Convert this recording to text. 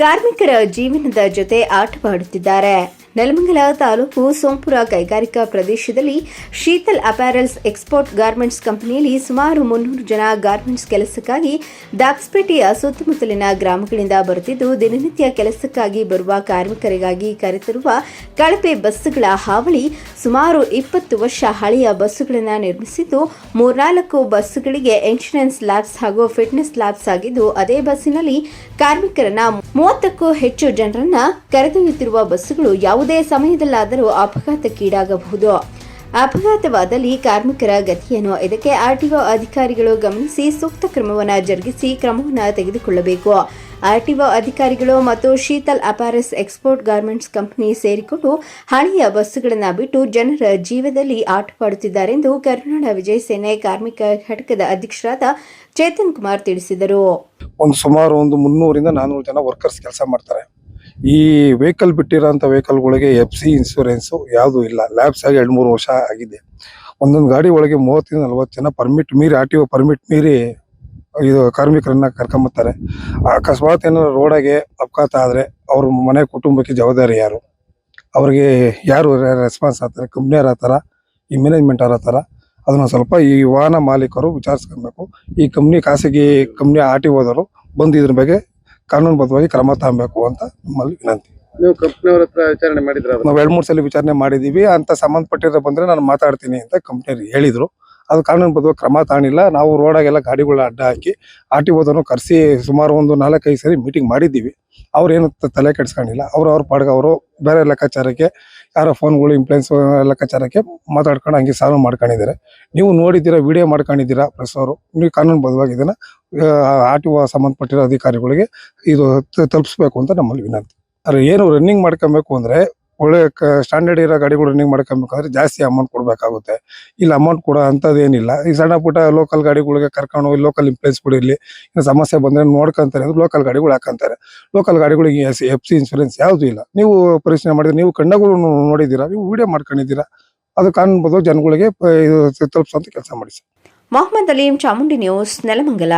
ಕಾರ್ಮಿಕರ ಜೀವನದ ಜೊತೆ ಆಟವಾಡುತ್ತಿದ್ದಾರೆ. ನೆಲಮಂಗಲ ತಾಲೂಕು ಸೋಂಪುರ ಕೈಗಾರಿಕಾ ಪ್ರದೇಶದಲ್ಲಿ ಶೀತಲ್ ಅಪ್ಯಾರಲ್ಸ್ ಎಕ್ಸ್ಪೋರ್ಟ್ ಗಾರ್ಮೆಂಟ್ಸ್ ಕಂಪನಿಯಲ್ಲಿ ಸುಮಾರು ಮುನ್ನೂರು ಜನ ಗಾರ್ಮೆಂಟ್ಸ್ ಕೆಲಸಕ್ಕಾಗಿ ದಾಕ್ಸ್ಪೇಟೆಯ ಸುತ್ತಮುತ್ತಲಿನ ಗ್ರಾಮಗಳಿಂದ ಬರುತ್ತಿದ್ದು, ದಿನನಿತ್ಯ ಕೆಲಸಕ್ಕಾಗಿ ಬರುವ ಕಾರ್ಮಿಕರಿಗಾಗಿ ಕರೆತರುವ ಕಳಪೆ ಬಸ್ಸುಗಳ ಹಾವಳಿ ಸುಮಾರು ಇಪ್ಪತ್ತು ವರ್ಷ ಹಳೆಯ ಬಸ್ಸುಗಳನ್ನು ನಿರ್ಮಿಸಿದ್ದು, ಮೂರ್ನಾಲ್ಕು ಬಸ್ಸುಗಳಿಗೆ ಇನ್ಶೂರೆನ್ಸ್ ಲ್ಯಾಬ್ಸ್ ಹಾಗೂ ಫಿಟ್ನೆಸ್ ಲ್ಯಾಬ್ಸ್ ಆಗಿದ್ದು, ಅದೇ ಬಸ್ಸಿನಲ್ಲಿ ಕಾರ್ಮಿಕರನ್ನ ಮೂವತ್ತಕ್ಕೂ ಹೆಚ್ಚು ಜನರನ್ನ ಕರೆದೊಯ್ಯುತ್ತಿರುವ ಬಸ್ಸುಗಳು ಯಾವುದೇ ಸಮಯದಲ್ಲಾದರೂ ಅಪಘಾತಕ್ಕೀಡಾಗಬಹುದು ಅಪಘಾತವಾದಲ್ಲಿ ಕಾರ್ಮಿಕರ ಗತಿಯನ್ನು ಇದಕ್ಕೆ ಆರ್ಟಿಒ ಅಧಿಕಾರಿಗಳು ಗಮನಿಸಿ ಸೂಕ್ತ ಕ್ರಮವನ್ನು ಜರುಗಿಸಿ ಕ್ರಮವನ್ನು ತೆಗೆದುಕೊಳ್ಳಬೇಕು. ಆರ್ಟಿಒ ಅಧಿಕಾರಿಗಳು ಮತ್ತು Sheetal apparels export garments company ಸೇರಿಕೊಂಡು ಹಳೆಯ ಬಸ್ಸುಗಳನ್ನು ಬಿಟ್ಟು ಜನರ ಜೀವದಲ್ಲಿ ಆಟವಾಡುತ್ತಿದ್ದಾರೆಂದು ಕರುನಾಡ ವಿಜಯ ಸೇನೆ ಕಾರ್ಮಿಕ ಘಟಕದ ಅಧ್ಯಕ್ಷರಾದ ಚೇತನ್ ಕುಮಾರ್ ತಿಳಿಸಿದರು. ಒಂದು ಸುಮಾರು ಒಂದು ಮುನ್ನೂರಿಂದ ನಾನ್ನೂರು ಜನ ವರ್ಕರ್ಸ್ ಕೆಲಸ ಮಾಡ್ತಾರೆ. ಈ ವೆಹಿಕಲ್ ಬಿಟ್ಟಿರೋಂಥ ವೆಹಿಕಲ್ಗಳಿಗೆ ಎಫ್ ಸಿ ಇನ್ಸೂರೆನ್ಸು ಯಾವುದೂ ಇಲ್ಲ. ಲ್ಯಾಬ್ಸ್ ಆಗಿ ಎರಡು ಮೂರು ವರ್ಷ ಆಗಿದೆ. ಒಂದೊಂದು ಗಾಡಿ ಒಳಗೆ ಮೂವತ್ತರಿಂದ ನಲ್ವತ್ತು ಜನ ಪರ್ಮಿಟ್ ಮೀರಿ ಆರ್ ಟಿ ಒ ಪರ್ಮಿಟ್ ಮೀರಿ ಇದು ಕಾರ್ಮಿಕರನ್ನ ಕರ್ಕೊಂಬತ್ತಾರೆ. ಅಕಸ್ಮಾತ್ ಏನಾದ್ರು ರೋಡಾಗೆ ಅಪಘಾತ ಆದರೆ ಅವ್ರ ಮನೆ ಕುಟುಂಬಕ್ಕೆ ಜವಾಬ್ದಾರಿ ಯಾರು? ಅವ್ರಿಗೆ ಯಾರು ರೆಸ್ಪಾನ್ಸ್ ಆಗ್ತಾರೆ ಕಂಪ್ನಿಯವ್ರು ಥರ ಈ ಮ್ಯಾನೇಜ್ಮೆಂಟ್ ಆ ಥರ, ಅದನ್ನ ಸ್ವಲ್ಪ ಈ ವಾಹನ ಮಾಲೀಕರು ವಿಚಾರಿಸ್ಕೊಬೇಕು. ಈ ಕಂಪ್ನಿ ಖಾಸಗಿ ಕಂಪ್ನಿ ಆರ್ ಟಿ ಓದವರು ಬಂದು ಇದ್ರ ಬಗ್ಗೆ ಕಾನೂನುಬದ್ಧವಾಗಿ ಕ್ರಮ ತಗೋಬೇಕು ಅಂತ ನಮ್ಮಲ್ಲಿ ವಿನಂತಿ. ನೀವು ಕಂಪ್ನಿಯವ್ರ ಹತ್ರ ವಿಚಾರಣೆ ಮಾಡಿದ್ರ ನಾವು ಎರಡು ಮೂರು ಸಲ ವಿಚಾರಣೆ ಮಾಡಿದೀವಿ ಅಂತ ಸಂಬಂಧಪಟ್ಟಿರೋ ಬಂದ್ರೆ ನಾನು ಮಾತಾಡ್ತೀನಿ ಅಂತ ಕಂಪ್ನಿಯವ್ರು ಹೇಳಿದ್ರು. ಅದು ಕಾನೂನುಬದ್ಧವಾಗಿ ಕ್ರಮ ತಾಣಿಲ್ಲ ನಾವು ರೋಡಾಗೆಲ್ಲ ಗಾಡಿಗಳ ಅಡ್ಡ ಹಾಕಿ ಆರ್ ಟಿ ಓದನ್ನು ಕರೆಸಿ ಸುಮಾರು ಒಂದು ನಾಲ್ಕೈದು ಸರಿ ಮೀಟಿಂಗ್ ಮಾಡಿದ್ದೀವಿ. ಅವ್ರೇನು ತಲೆ ಕೆಡಿಸ್ಕೊಂಡಿಲ್ಲ. ಅವ್ರು ಅವ್ರ ಪಾಡ್ಗೆ ಅವರು ಬೇರೆ ಲೆಕ್ಕಾಚಾರಕ್ಕೆ ಯಾರೋ ಫೋನ್ಗಳು ಇಂಪ್ಲೆನ್ಸ್ ಲೆಕ್ಕಾಚಾರಕ್ಕೆ ಮಾತಾಡ್ಕೊಂಡು ಹಂಗೆ ಸಾಲ್ವ್ ಮಾಡ್ಕೊಂಡಿದ್ದಾರೆ. ನೀವು ನೋಡಿದ್ದೀರಾ, ವಿಡಿಯೋ ಮಾಡ್ಕೊಂಡಿದ್ದೀರಾ ಪ್ರೆಸ್ ಅವರು ನೀವು ಕಾನೂನುಬದ್ಧವಾಗಿ ಇದನ್ನ ಆರ್ ಟಿ ಓ ಸಂಬಂಧಪಟ್ಟಿರೋ ಅಧಿಕಾರಿಗಳಿಗೆ ಇದು ತಲುಪಿಸ್ಬೇಕು ಅಂತ ನಮ್ಮಲ್ಲಿ ವಿನಂತಿ. ಅದ್ರ ಏನು ರನ್ನಿಂಗ್ ಮಾಡ್ಕೊಬೇಕು ಅಂದ್ರೆ ಒಳ್ಳೆ ಸ್ಟ್ಯಾಂಡರ್ಡ್ ಇರೋ ಗಾಡಿಗಳು ರನ್ನಿಂಗ್ ಮಾಡ್ಕೊಬೇಕಾದ್ರೆ ಜಾಸ್ತಿ ಅಮೌಂಟ್ ಕೊಡಬೇಕಾಗುತ್ತೆ. ಇಲ್ಲಿ ಅಮೌಂಟ್ ಕೊಡೋ ಅಂಥದ್ದು ಏನಿಲ್ಲ ಈ ಸಣ್ಣ ಪುಟ್ಟ ಲೋಕಲ್ ಗಾಡಿಗಳಿಗೆ ಕರ್ಕೊಂಡು ಹೋಗಿ ಲೋಕಲ್ ಇಂಪ್ಲೆನ್ಸ್ಗಳು ಇರಲಿ. ಇನ್ನು ಸಮಸ್ಯೆ ಬಂದ್ರೆ ನೋಡ್ಕೊಂತಾರೆ ಅಂದ್ರೆ ಲೋಕಲ್ ಗಾಡಿಗಳು ಹಾಕಂತಾರೆ. ಲೋಕಲ್ ಗಾಡಿಗಳಿಗೆ ಎಫ್ ಸಿ ಇನ್ಸೂರೆನ್ಸ್ ಯಾವುದೂ ಇಲ್ಲ. ನೀವು ಪರಿಶೀಲನೆ ಮಾಡಿದ್ರೆ ನೀವು ಕಣ್ಣಗಳು ನೋಡಿದ್ದೀರಾ? ನೀವು ವಿಡಿಯೋ ಮಾಡ್ಕೊಂಡಿದ್ದೀರಾ? ಅದು ಕಾನೂನು ಜನಗಳಿಗೆ ಪ- ಇದು ತಲುಪಿಸುವಂತ ಕೆಲಸ ಮಾಡಿ ಮೊಹಮ್ಮದ್ ಅಲೀಂ ಚಾಮುಂಡಿ ನ್ಯೂಸ್, ನೆಲಮಂಗಲ.